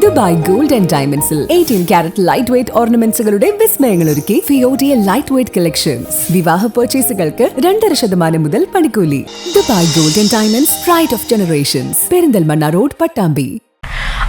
Dubai gold and ഡയമണ്ട്സിൽ eighteen carat light weight ഓർണമെന്റ്സുകളുടെ വിസ്മയങ്ങൾ ഒരുക്കി ഫിയോഡിയ ലൈറ്റ് വെയ്റ്റ് കളക്ഷൻസ് വിവാഹ പർച്ചേസുകൾക്ക് രണ്ടര ശതമാനം മുതൽ പണിക്കൂലി. Dubai gold and diamonds pride of generations Perinthalmanna road Pattambi.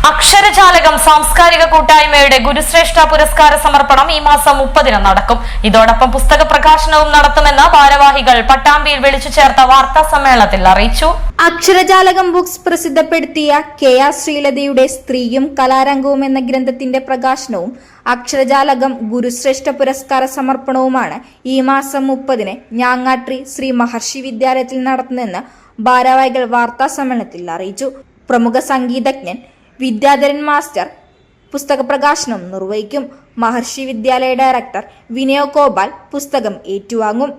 Aksharajalakam സാംസ്കാരിക കൂട്ടായ്മയുടെ ഗുരുശ്രേഷ്ഠ പുരസ്കാര സമർപ്പണം ഈ മാസം മുപ്പതിന് നടക്കും. ഇതോടൊപ്പം പുസ്തക പ്രകാശനവും നടത്തുമെന്ന് ഭാരവാഹികൾ പട്ടാമ്പിയിൽ വിളിച്ചു ചേർത്ത വാർത്താ സമ്മേളനത്തിൽ അറിയിച്ചു. അക്ഷരജാലകം ബുക്സ് പ്രസിദ്ധപ്പെടുത്തിയ കെ ആർ ശ്രീലതയുടെ സ്ത്രീയും കലാരംഗവും എന്ന ഗ്രന്ഥത്തിന്റെ പ്രകാശനവും അക്ഷരജാലകം ഗുരുശ്രേഷ്ഠ പുരസ്കാര സമർപ്പണവുമാണ് ഈ മാസം മുപ്പതിന് ഞാങ്ങാട്രി ശ്രീ മഹർഷി വിദ്യാലയത്തിൽ നടത്തുന്നതെന്ന് ഭാരവാഹികൾ വാർത്താ സമ്മേളനത്തിൽ അറിയിച്ചു. പ്രമുഖ സംഗീതജ്ഞൻ വിദ്യാധരൻ മാസ്റ്റർ പുസ്തക പ്രകാശനം നിർവഹിക്കും. മഹർഷി വിദ്യാലയ ഡയറക്ടർ വിനയോ ഗോപാൽ പുസ്തകം ഏറ്റുവാങ്ങും.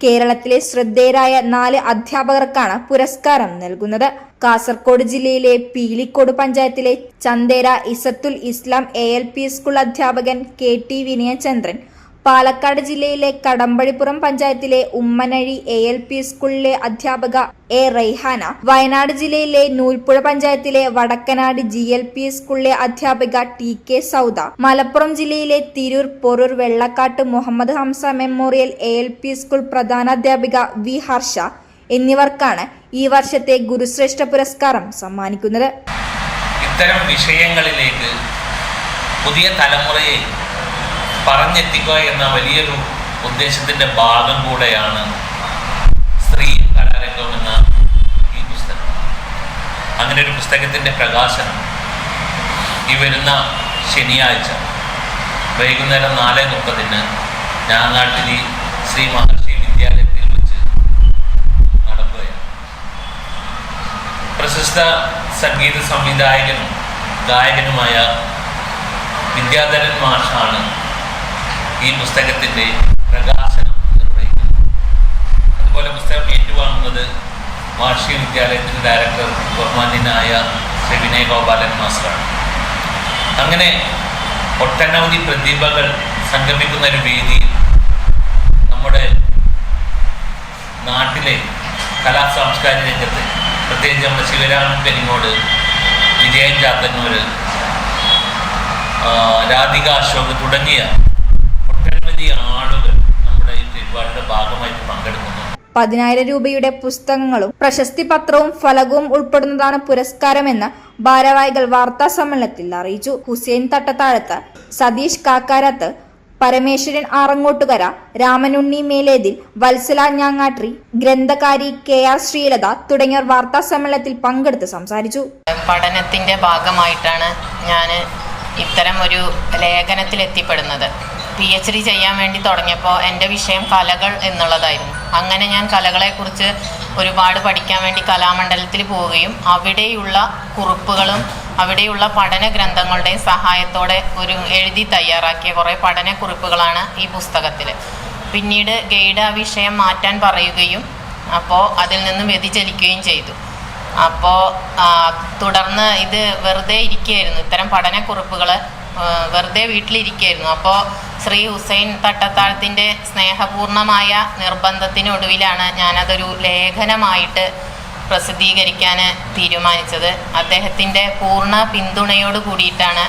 കേരളത്തിലെ ശ്രദ്ധേയരായ നാല് അധ്യാപകർക്കാണ് പുരസ്കാരം നൽകുന്നത്. കാസർഗോഡ് ജില്ലയിലെ പീലിക്കോട് പഞ്ചായത്തിലെ Chandera Izzathul Islam A L P school അധ്യാപകൻ കെ ടി വിനയചന്ദ്രൻ പാലക്കാട് ജില്ലയിലെ കടമ്പഴിപ്പുറം പഞ്ചായത്തിലെ ഉമ്മനഴി എ എൽ പി സ്കൂളിലെ അധ്യാപക എ റൈഹാന വയനാട് ജില്ലയിലെ നൂൽപ്പുഴ പഞ്ചായത്തിലെ വടക്കനാട് ജി എൽ പി സ്കൂളിലെ അധ്യാപിക ടി കെ സൗദ മലപ്പുറം ജില്ലയിലെ Tirur Porur Vellakkattu Muhammad Hamsa memorial A L P school പ്രധാനാധ്യാപിക V Harsha എന്നിവർക്കാണ് ഈ വർഷത്തെ ഗുരുശ്രേഷ്ഠ പുരസ്കാരം സമ്മാനിക്കുന്നത്. ഇത്തരം വിഷയങ്ങളിലേക്ക് പുതിയ തലമുറയെ പറഞ്ഞെത്തിക്കുക എന്ന വലിയൊരു ഉദ്ദേശത്തിന്റെ ഭാഗം കൂടെയാണ് സ്ത്രീ കലാരംഗം എന്ന ഈ പുസ്തകം. അങ്ങനെ ഒരു പുസ്തകത്തിന്റെ പ്രകാശനം ഈ വരുന്ന ശനിയാഴ്ച വൈകുന്നേരം നാല് മുപ്പതിന് ഞാങ്ങാട്ടിൽ ശ്രീ മഹർഷി വിദ്യാലയത്തിൽ വെച്ച് നടക്കുകയാണ്. പ്രശസ്ത സംഗീത സംവിധായകനും ഗായകനുമായ വിദ്യാധരൻ മാഷാണ് ഈ പുസ്തകത്തിന്റെ പ്രകാശനം നിർവഹിക്കുന്നു. അതുപോലെ പുസ്തകം ഏറ്റുവാങ്ങുന്നത് വാർഷിക വിദ്യാലയത്തിന്റെ ഡയറക്ടർ ബഹുമാന്യനായ ശ്രീ വിനയ് ഗോപാലൻ മാസ്റ്ററാണ്. അങ്ങനെ ഒട്ടനവധി പ്രതിഭകൾ സംഗമിക്കുന്ന ഒരു വേദിയിൽ നമ്മുടെ നാട്ടിലെ കലാ സാംസ്കാരിക രംഗത്ത് പ്രത്യേകിച്ച് നമ്മുടെ ശിവരാമൻ വിജയൻ ചാത്തന്നൂർ രാധിക അശോക് തുടങ്ങിയ ഒട്ടനവധി ആളുകൾ നമ്മുടെ ഈ പരിപാടിയുടെ ഭാഗമായിട്ട് പങ്കെടുക്കുന്നു. പതിനായിരം രൂപയുടെ പുസ്തകങ്ങളും പ്രശസ്തി പത്രവും ഫലകവും ഉൾപ്പെടുന്നതാണ് പുരസ്കാരമെന്ന് ഭാരവാഹികൾ വാർത്താ സമ്മേളനത്തിൽ അറിയിച്ചു. ഹുസൈൻ തട്ടത്താഴത്ത് സതീഷ് കാക്കാരത്ത് പരമേശ്വരൻ ആറങ്ങോട്ടുകര രാമനുണ്ണി മേലേതിൽ വത്സല ഞാങ്ങാട്രി ഗ്രന്ഥകാരി കെ ആർ ശ്രീലത തുടങ്ങിയവർ വാർത്താ സമ്മേളനത്തിൽ പങ്കെടുത്ത് സംസാരിച്ചു. പഠനത്തിന്റെ ഭാഗമായിട്ടാണ് ഞാൻ ഇത്തരം ഒരു ലേഖനത്തിൽ എത്തിപ്പെടുന്നത് പി എച്ച് ഡി ചെയ്യാൻ വേണ്ടി തുടങ്ങിയപ്പോൾ എന്റെ വിഷയം കലകൾ എന്നുള്ളതായിരുന്നു. അങ്ങനെ ഞാൻ കലകളെക്കുറിച്ച് ഒരുപാട് പഠിക്കാൻ വേണ്ടി കലാമണ്ഡലത്തിൽ പോവുകയും അവിടെയുള്ള കുറിപ്പുകളും അവിടെയുള്ള പഠന ഗ്രന്ഥങ്ങളുടെയും സഹായത്തോടെ ഒരു എഴുതി തയ്യാറാക്കിയ കുറേ പഠന കുറിപ്പുകളാണ് ഈ പുസ്തകത്തിൽ. പിന്നീട് ഗൈഡ് ആ വിഷയം മാറ്റാൻ പറയുകയും അപ്പോൾ അതിൽ നിന്നും വ്യതിചലിക്കുകയും ചെയ്തു. അപ്പോൾ തുടർന്ന് ഇത് വെറുതെ ഇരിക്കുകയായിരുന്നു. ഇത്തരം പഠനക്കുറിപ്പുകൾ വെറുതെ വീട്ടിലിരിക്കുകയായിരുന്നു അപ്പോൾ ശ്രീ ഹുസൈൻ തട്ടത്താഴത്തിന്റെ സ്നേഹപൂർണമായ നിർബന്ധത്തിനൊടുവിലാണ് ഞാനതൊരു ലേഖനമായിട്ട് പ്രസിദ്ധീകരിക്കാൻ തീരുമാനിച്ചത്. അദ്ദേഹത്തിന്റെ പൂർണ പിന്തുണയോട് കൂടിയിട്ടാണ്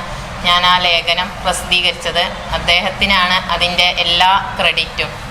ഞാൻ ആ ലേഖനം പ്രസിദ്ധീകരിച്ചത്. അദ്ദേഹത്തിനാണ് അതിന്റെ എല്ലാ ക്രെഡിറ്റും.